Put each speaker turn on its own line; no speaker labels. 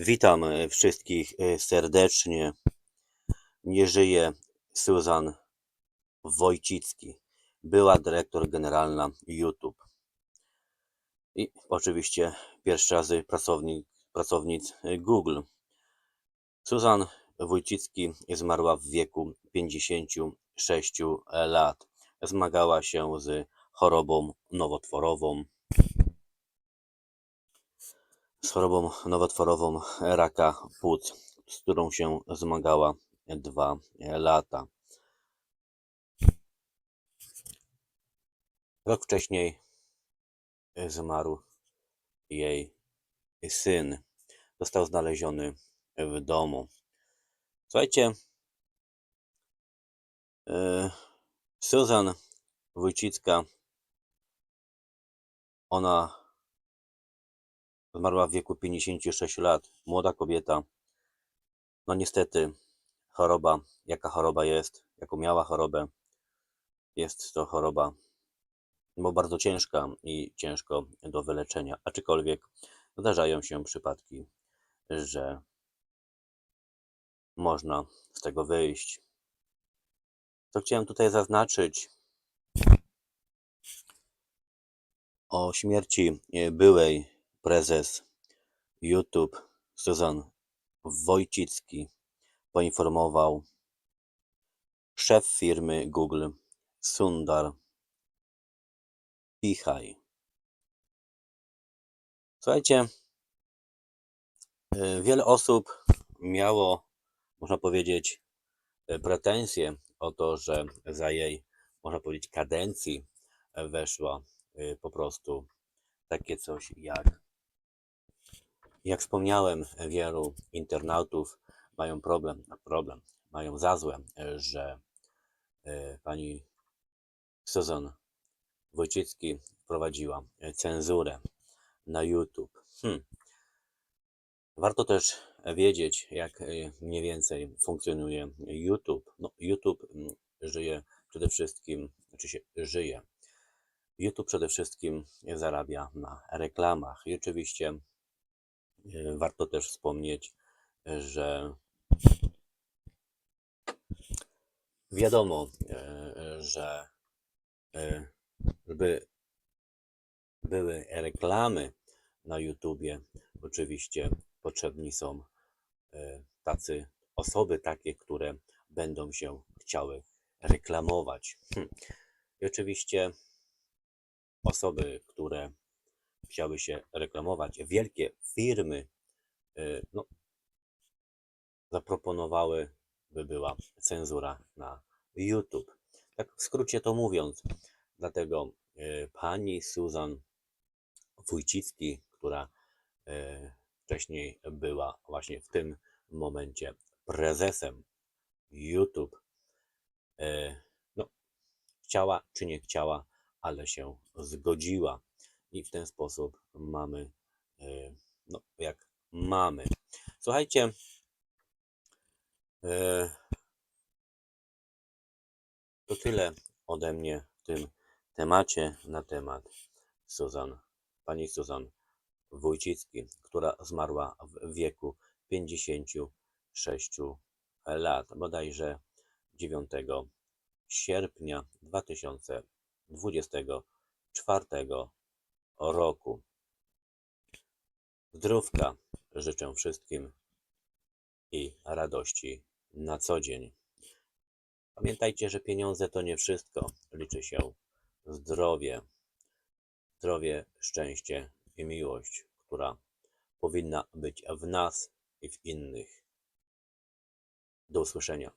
Witam e, wszystkich e, serdecznie. Nie żyje Susan Wojcicki, była dyrektor generalna YouTube. I oczywiście pierwszy razy pracownik, pracownic e, Google. Susan Wojcicki zmarła w wieku 56 lat. Zmagała się z chorobą nowotworową. Z chorobą nowotworową raka płuc, z którą się zmagała dwa lata. Rok wcześniej zmarł jej syn. Został znaleziony w domu. Słuchajcie, e, Susan Wójcicka, ona Zmarła w wieku 56 lat. Młoda kobieta. No niestety, choroba, jaka choroba jest, jaką miała chorobę, jest to choroba no, bardzo ciężka i ciężko do wyleczenia. Aczkolwiek zdarzają się przypadki, że można z tego wyjść. Co chciałem tutaj zaznaczyć o śmierci e, byłej prezes YouTube Susan Wojcicki poinformował szef firmy Google Sundar Pichaj. Słuchajcie, e, wiele osób miało, można powiedzieć, e, pretensje o to, że za jej, można powiedzieć, kadencji weszła e, po prostu takie coś jak jak wspomniałem, wielu internautów mają problem, problem, mają za złe, że e, pani Susan Wojcicki wprowadziła cenzurę na YouTube. Hmm. Warto też wiedzieć, jak e, mniej więcej funkcjonuje YouTube. No, YouTube mm, żyje przede wszystkim, znaczy się żyje. YouTube przede wszystkim zarabia na reklamach i oczywiście E, Warto też wspomnieć, że wiadomo, e, że żeby były reklamy na YouTubie, oczywiście potrzebni są tacy osoby takie, które będą się chciały reklamować. Hm. I oczywiście osoby, które chciały się reklamować, wielkie firmy y, no, zaproponowały, by była cenzura na YouTube. Tak w skrócie to mówiąc, dlatego y, pani Susan Wójcicki, która y, wcześniej była właśnie w tym momencie prezesem YouTube, no, chciała czy nie chciała, ale się zgodziła i w ten sposób mamy, e, no jak mamy. Słuchajcie, e, to tyle ode mnie w tym temacie na temat Suzan, pani Suzan Wójcicki, która zmarła w wieku 56 lat, bodajże 9 sierpnia 2024 roku. Zdrówka życzę wszystkim i radości na co dzień. Pamiętajcie, że pieniądze to nie wszystko. Liczy się zdrowie. Zdrowie, szczęście i miłość, która powinna być w nas i w innych. Do usłyszenia.